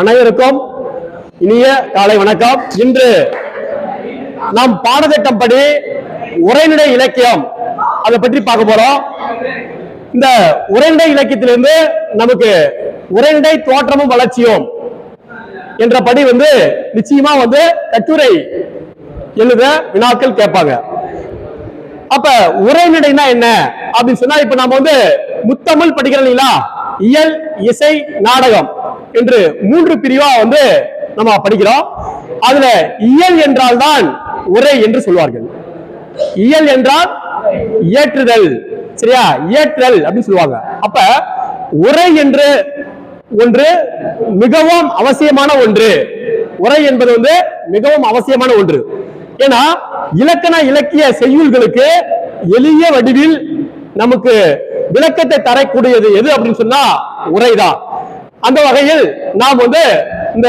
அனைவருக்கும் இனிய காலை வணக்கம். இன்று நாம் பாடத்திட்டம் படி உரைநடை இலக்கியம் அதை பற்றி பார்க்க போறோம். இந்த உரைநடை இலக்கியத்திலிருந்து நமக்கு உரைநடை தோற்றமும் வளர்ச்சியும் என்ற படி வந்து நிச்சயமா வந்து கட்டுரை எழுத வினாக்கள் கேட்பாங்க. அப்ப உரைநடைனா என்ன அப்படின்னு சொன்னா இப்ப நம்ம வந்து முத்தமிழ் படிக்கிறோம் இல்லைங்களா? இயல் இசை நாடகம். என்று மூன்று பிரிவா வந்து நம்ம படிக்கிறோம். அதுல இயல் என்றால் தான் உரை என்று சொல்வார்கள். இயல் என்றால் இயற்றுதல். சரியா? இயற்றல் அப்படின்னு சொல்லுவாங்க. அப்ப உரை என்று ஒன்று மிகவும் அவசியமான ஒன்று. உரை என்பது வந்து மிகவும் அவசியமான ஒன்று. ஏன்னா இலக்கண இலக்கிய செய்யுள்களுக்கு எளிய வடிவில் நமக்கு விளக்கத்தை தரக்கூடியது எது அப்படின்னு சொன்னா உரைதான். அந்த வகையில் நாம் வந்து இந்த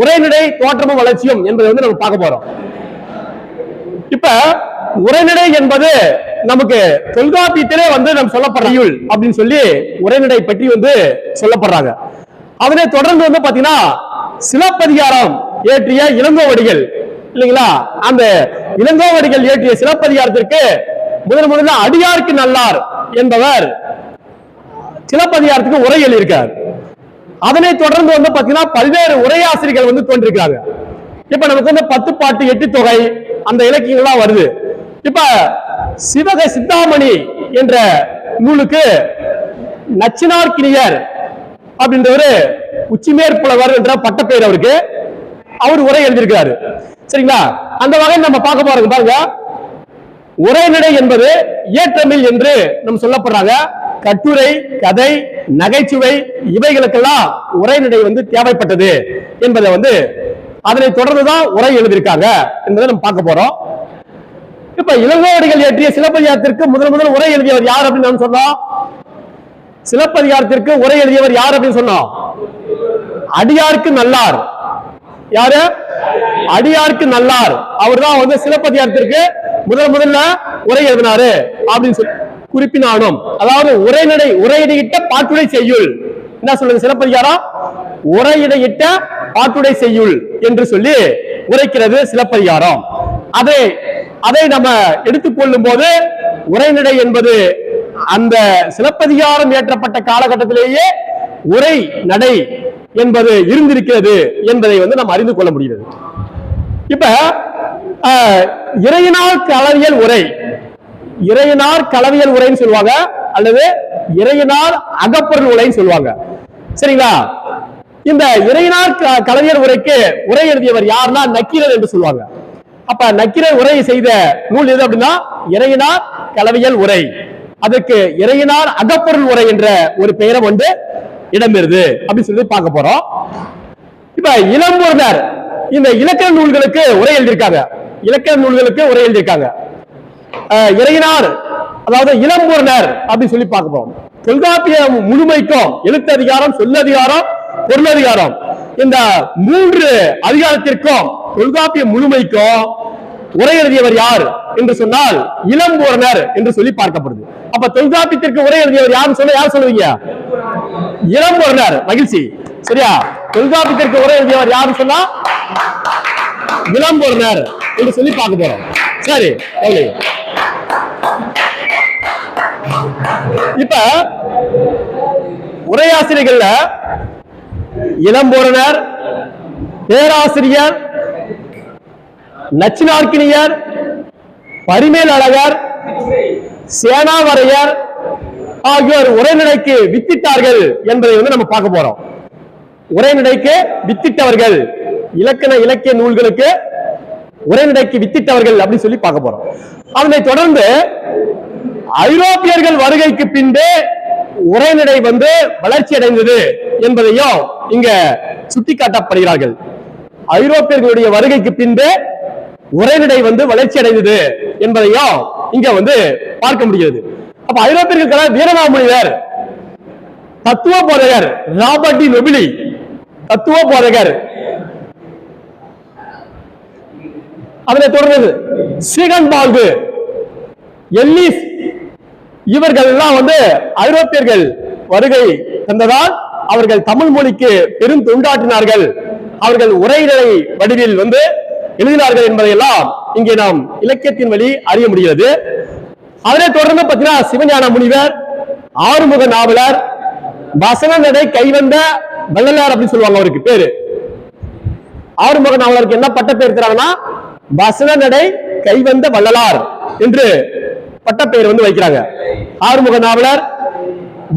உரைநடை தோற்றமும் வளர்ச்சியும் என்பதை வந்து நம்ம பார்க்க போறோம். இப்ப உரைநடை என்பது நமக்கு தொல்காப்பியத்திலே வந்து நம்ம சொல்லப்படுற அப்படின்னு சொல்லி உரைநடை பற்றி வந்து சொல்லப்படுறாங்க. அதனை தொடர்ந்து வந்து பாத்தீங்கன்னா சிலப்பதிகாரம் ஏற்றிய இளங்கோவடிகள் இல்லைங்களா? அந்த இளங்கோவடிகள் ஏற்றிய சிலப்பதிகாரத்திற்கு முதன் முதல்ல அடியாருக்கு நல்லார் என்பவர் சிலப்பதிகாரத்துக்கு உரை எழுதியிருக்கார். அதனை தொடர்ந்து வந்து பாத்தீங்கன்னா பல்வேறு உரையாசிரியர்கள் வந்து தோன்றிருக்கிறாங்க. இப்ப நமக்கு வந்து பத்து பாட்டு எட்டு தொகை அந்த இலக்கியங்கள்லாம் வருது. இப்ப சிவக சித்தாமணி என்ற நூலுக்கு நச்சினார்கினியர் அப்படின்றவரு உச்சிமேற்புலவர் என்ற பட்டப்பெயர் அவருக்கு. அவர் உரை எழுதியிருக்கிறாரு. சரிங்களா? அந்த வகையில் நம்ம பார்க்க போறோம் பாருங்க. உரைநடை என்பது ஏற்றமில் என்று நம்ம சொல்லப்படுறாங்க. கட்டுரை கதை நகைச்சுவை இவைகளுக்கெல்லாம் உரைநடை வந்து தேவைப்பட்டது என்பதை வந்து அதனை தொடர்ந்துதான் உரை எழுதியிருக்காங்க என்பதை நம்ம பார்க்க போறோம். இப்ப இளங்கோவடிகள் இயற்றிய சிலப்பதிகாரத்திற்கு முதல் முதல் உரை எழுதியவர் யார் அப்படின்னு நம்ம சொன்னோம் சிலப்பதிகாரத்திற்கு உரை எழுதியவர் யார் அப்படின்னு சொன்னோம் அடியாருக்கு நல்லார். யாரு? அடியாருக்கு நல்லார். அவர் தான் வந்து சிலப்பதிகாரத்திற்கு முதல் முதல்ல உரை எழுதினாரு அப்படின்னு சொல்லி குறிப்பினானோம் அதாவது உரைநடை உரையிடையிட்ட பாட்டுடை செய்யுள். என்ன சொல்றது சிலப்பதிகாரம் உரையிடையிட்ட பாட்டுடை செய்யுள் என்று சொல்லி உரைக்கிறது சிலப்பதிகாரம். அதை அதை நம்ம எடுத்துக்கொள்ளும் போது உரைநடை என்பது அந்த சிலப்பதிகாரம் ஏற்றப்பட்ட காலகட்டத்திலேயே உரை நடை என்பது இருந்திருக்கிறது என்பதை வந்து நம்ம அறிந்து கொள்ள முடிகிறது. இப்ப இறையினால் களவியல் உரை இறையினார் கலவியல் உரைன்னு சொல்லுவாங்க அல்லது இறையினார் அகப்பொருள் உரைன்னு சொல்லுவாங்க. சரிங்களா? இந்த இறையினார் க- உரைக்கு உரை எழுதியவர் யாருன்னா நக்கீரர் என்று சொல்லுவாங்க. அப்ப நக்கீரர் உரை செய்த நூல் எது அப்படின்னா இறையினார் கலவியல் உரை. அதுக்கு இறையினார் அகப்பொருள் உரை என்ற ஒரு பெயரம் வந்து இடம்பெறுது அப்படின்னு சொல்லி பார்க்க போறோம். இப்ப இளம்பூர்னர் இந்த இலக்கண நூல்களுக்கு உரை எழுதியிருக்காங்க. இலக்கண நூல்களுக்கு உரை எழுதியிருக்காங்க. இறையினார் அதாவது இளம்பூர்னர் அப்படின்னு சொல்லி பார்க்க போறோம் தொல்காப்பியம் முழுமைக்கும் எழுத்ததிகாரம் பொருள் அதிகாரம். இந்த மூன்று அதிகாரத்திற்கும் தொல்காப்பிய முழுமைக்கும் உரை எழுதியவர் யார் என்று சொன்னால் இளம்பூரணர் என்று சொல்லி பார்க்கப்படுது. அப்ப தொல்காப்பியத்திற்கு உரை எழுதியவர் யாருன்னு சொல்ல யார் சொல்லுவீங்க? இளம்பூரணர் மகிழ்ச்சி. சரியா? தொல்காப்பியத்திற்கு உரை எழுதியவர் யாருன்னு சொன்னா இளம்பூரணர் என்று சொல்லி பார்க்க போறோம். சரி இப்ப உரையாசிரியர்கள்ல இளம்பொருளர் பேராசிரியர் நச்சினார்க்கினியர் பரிமேல் அழகர் சேனாவரையர் ஆகியோர் உரைநடைக்கு வித்திட்டார்கள் என்பதை வந்து நம்ம பார்க்க போறோம். உரைநடைக்கு வித்திட்டவர்கள் இலக்கண இலக்கிய நூல்களுக்கு உரைநடைக்கு வித்திட்டவர்கள் அப்படின்னு சொல்லி பார்க்க போறோம். அதனை தொடர்ந்து ஐரோப்பியர்கள் வருகைக்கு பின்பே உரைநடை வந்து வளர்ச்சி அடைந்தது என்பதையும் இங்க சுட்டிக்காட்டப்படுகிறார்கள். ஐரோப்பியர்களுடைய வருகைக்கு பின்பே உரைநடை வந்து வளர்ச்சி அடைந்தது என்பதையும் இங்க வந்து பார்க்க முடிகிறது. அப்ப ஐரோப்பியர்களுக்கு வீரமாமுனிவர் தத்துவ போதகர் ராபர்ட் நொபிலி தத்துவ போதகர் அதனை தொடர்ந்து சிகன் பால்கு எல்லிஸ் இவர்கள் எல்லாம் வந்து ஐரோப்பியர்கள் வருகை தந்ததால் அவர்கள் தமிழ் மொழிக்கு பெரும் தொண்டாற்றினார்கள். அவர்கள் உரைநிலை வடிவில் வந்து எழுதினார்கள் என்பதையெல்லாம் இங்கே நாம் இலக்கியத்தின் வழி அறிய முடிகிறது. அதனை தொடர்ந்து பார்த்தீங்கன்னா சிவஞான முனிவர் ஆறுமுக நாவலர் வசன நடை கைவந்த வள்ளலார் அப்படின்னு சொல்லுவாங்க அவருக்கு பேரு. ஆறுமுக நாவலருக்கு என்ன பட்ட பேர் தராங்கன்னா வசன நடை கைவந்த வள்ளலார் என்று பட்டப்பெயர் வந்து வைக்கிறாங்க. ஆறுமுக நாவலர்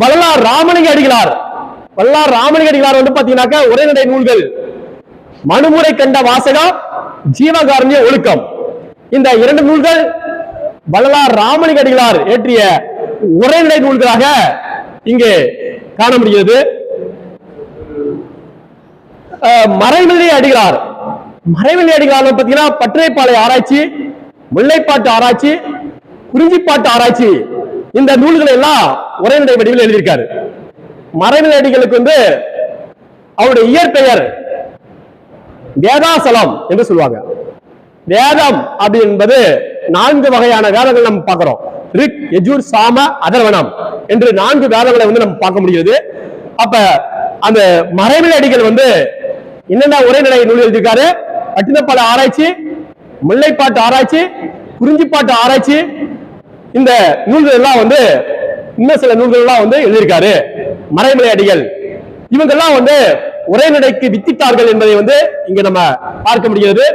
வள்ளலார் ராமலிங்க அடிகளார். வள்ளலார் ராமலிங்க அடிகளார் வந்து பாத்தீங்கன்னாக்க உரைநடை நூல்கள். மனுமுறை கண்ட வாசகம் ஜீவகாரண்ய ஒழுக்கம். இந்த இரண்டு நூல்கள் வள்ளலார் ராமலிங்க அடிகளார் ஏற்றிய உரைநடை நூல்களாக இங்கே காண முடிகிறது மறைமலை அடிகளார் மறைமலை அடிகளார் பாத்தீங்கன்னா பற்றைப்பாளை ஆராய்ச்சி முல்லைப்பாட்டு ஆராய்ச்சி குறிஞ்சிப்பாட்டு ஆராய்ச்சி இந்த நூல்களை எல்லாம் உரைநடை வடிவில் எழுதியிருக்காரு. மறைவிளையாடிகளுக்கு அடிகளுக்கு வந்து அவருடைய இயற்பெயர் வேதாசலம் என்று சொல்லுவாங்க. வேதம் அப்படி என்பது நான்கு வகையான வேதங்கள் நம்ம பார்க்கிறோம். ரிக் எஜூர் சாம அதர்வனம் என்று நான்கு வேதங்களை வந்து நம்ம பார்க்க முடியுது அப்ப அந்த மறைமலை அடிகள் வந்து என்னென்ன உரைநடை நூல் எழுதியிருக்காரு? பட்டினப்பாட ஆராய்ச்சி முல்லைப்பாட்டு ஆராய்ச்சி குறிஞ்சிப்பாட்டு ஆராய்ச்சி இந்த நூல்கள் எல்லாம் வந்து இன்னும் சில நூல்கள் எல்லாம் வந்து எழுதியிருக்காரு. மறைமலை அடிகள் இவங்கெல்லாம் வந்து உரைநடைக்கு வித்திட்டார்கள் என்பதை வந்து இங்க நம்ம பார்க்க முடிகிறது.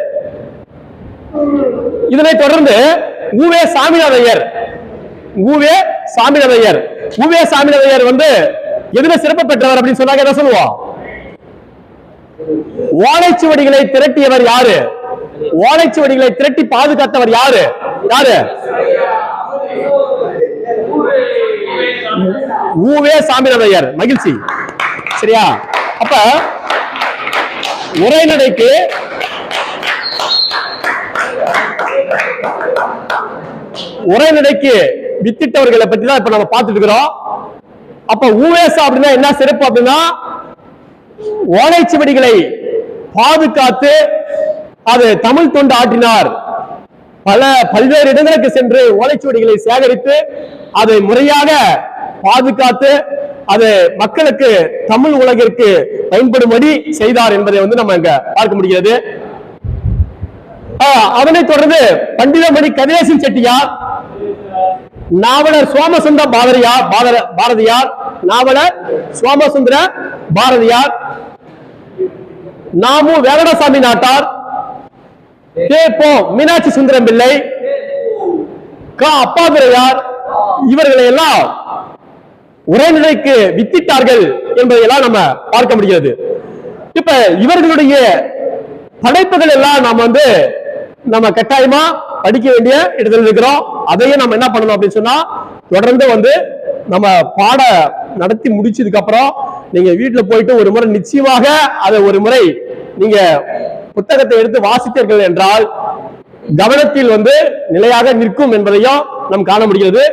இதனை தொடர்ந்து ஊவே சாமிநாதையர் ஊவே சாமிநாதையர் ஊவே சாமிநாதையர் வந்து எதுல சிறப்பு பெற்றவர் அப்படின்னு சொன்னாங்க என்ன சொல்லுவோம்? ஓலைச்சுவடிகளை திரட்டியவர் யாரு? ஓலைச்சுவடிகளை திரட்டி பாதுகாத்தவர் யாரு? யாரு? ஊவே சாமிநாதையர். மகிழ்ச்சி. சரியா? அப்ப உரைநடைக்கு உரைநடைக்கு வித்திட்டவர்களை பத்தி தான் இப்ப நம்ம பார்த்துட்டு இருக்கிறோம். அப்ப ஊவேசா அப்படின்னா என்ன சிறப்பு அப்படின்னா ஓலைச்சுவடிகளை பாதுகாத்து அது தமிழ் தொண்டு ஆற்றினார். பல பல்வேறு இடங்களுக்கு சென்று ஓலைச்சுவடிகளை சேகரித்து அதை முறையாக பாதுகாத்து அது மக்களுக்கு தமிழ் உலகிற்கு பயன்படும்படி செய்தார் என்பதை வந்து நம்ம இங்க பார்க்க முடிகிறது. அதனைத் தொடர்ந்து பண்டிதமணி கதிரேசன் செட்டியார் நாவலர் சோமசுந்தர பாரதியார் பாரதியார் நாவலர் சோமசுந்தர பாரதியார் நாமும் வேங்கடசாமி நாட்டார். கே மீனாட்சி சுந்தரம் பிள்ளை. க. அப்பாதுரையார் இவர்களை எல்லாம் உரைநிலைக்கு வித்திட்டார்கள் என்பதை எல்லாம் நம்ம பார்க்க முடிகிறது. இப்ப இவர்களுடைய படைப்புகள் எல்லாம் நாம் வந்து நம்ம கட்டாயமா படிக்க வேண்டிய இடத்துல இருக்கிறோம். அதையே நம்ம என்ன பண்ணணும் அப்படின்னு சொன்னா தொடர்ந்து வந்து நம்ம பாட நடத்தி முடிச்சதுக்கு அப்புறம் நீங்க வீட்டுல போயிட்டு ஒரு முறை நிச்சயமாக அதை ஒரு முறை நீங்க புத்தகத்தை எடுத்து வாசித்தீர்கள் என்றால் கவனத்தில் வந்து நிலையாக நிற்கும் என்பதையும் நாம் காண முடிகிறது.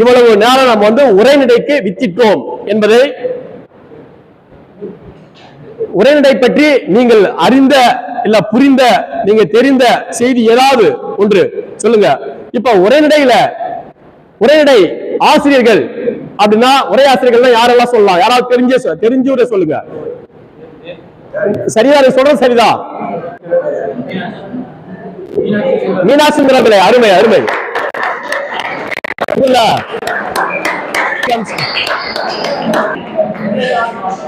இவ்வளவு நேரம் நம்ம வந்து உரைநடைக்கு வித்திட்டோம் என்பதை உரைநடை பற்றி நீங்கள் அறிந்த இல்ல புரிந்த நீங்க தெரிந்த செய்தி ஏதாவது ஒன்று சொல்லுங்க. இப்ப உரைநடையில உரைநடை ஆசிரியர்கள் அப்படின்னா உரை ஆசிரியர்கள்னா யாரெல்லாம் சொல்லலாம்? யாராவது தெரிஞ்ச சொ- சொல்லுங்க. சரியா சொல்றது சரிதான். மீனாட்சி பிள்ளை அருமை அருமை. இல்ல.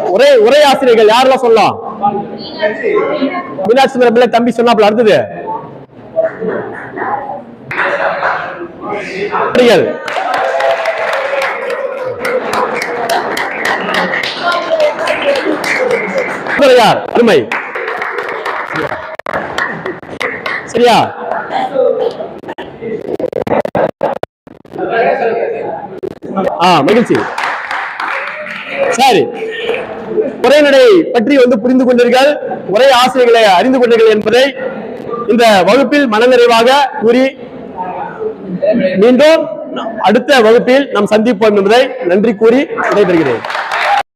ஒரே உரை ஆசிரியர்கள் யாரெல்லாம் சொல்லலாம்? மீனாட்சி சுந்தரம் தம்பி சொன்னாப்ல அடுத்தது. யார் அருமை. சரியா? ஆ மகிழ்ச்சி. சரி. உரைநடை பற்றி வந்து புரிந்து கொண்டீர்கள் உரை ஆசிரியர்களை அறிந்து கொண்டீர்கள் என்பதை இந்த வகுப்பில் மனநிறைவாக கூறி மீண்டும் அடுத்த வகுப்பில் நாம் சந்திப்போம் என்பதை நன்றி கூறி விடைபெறுகிறேன்.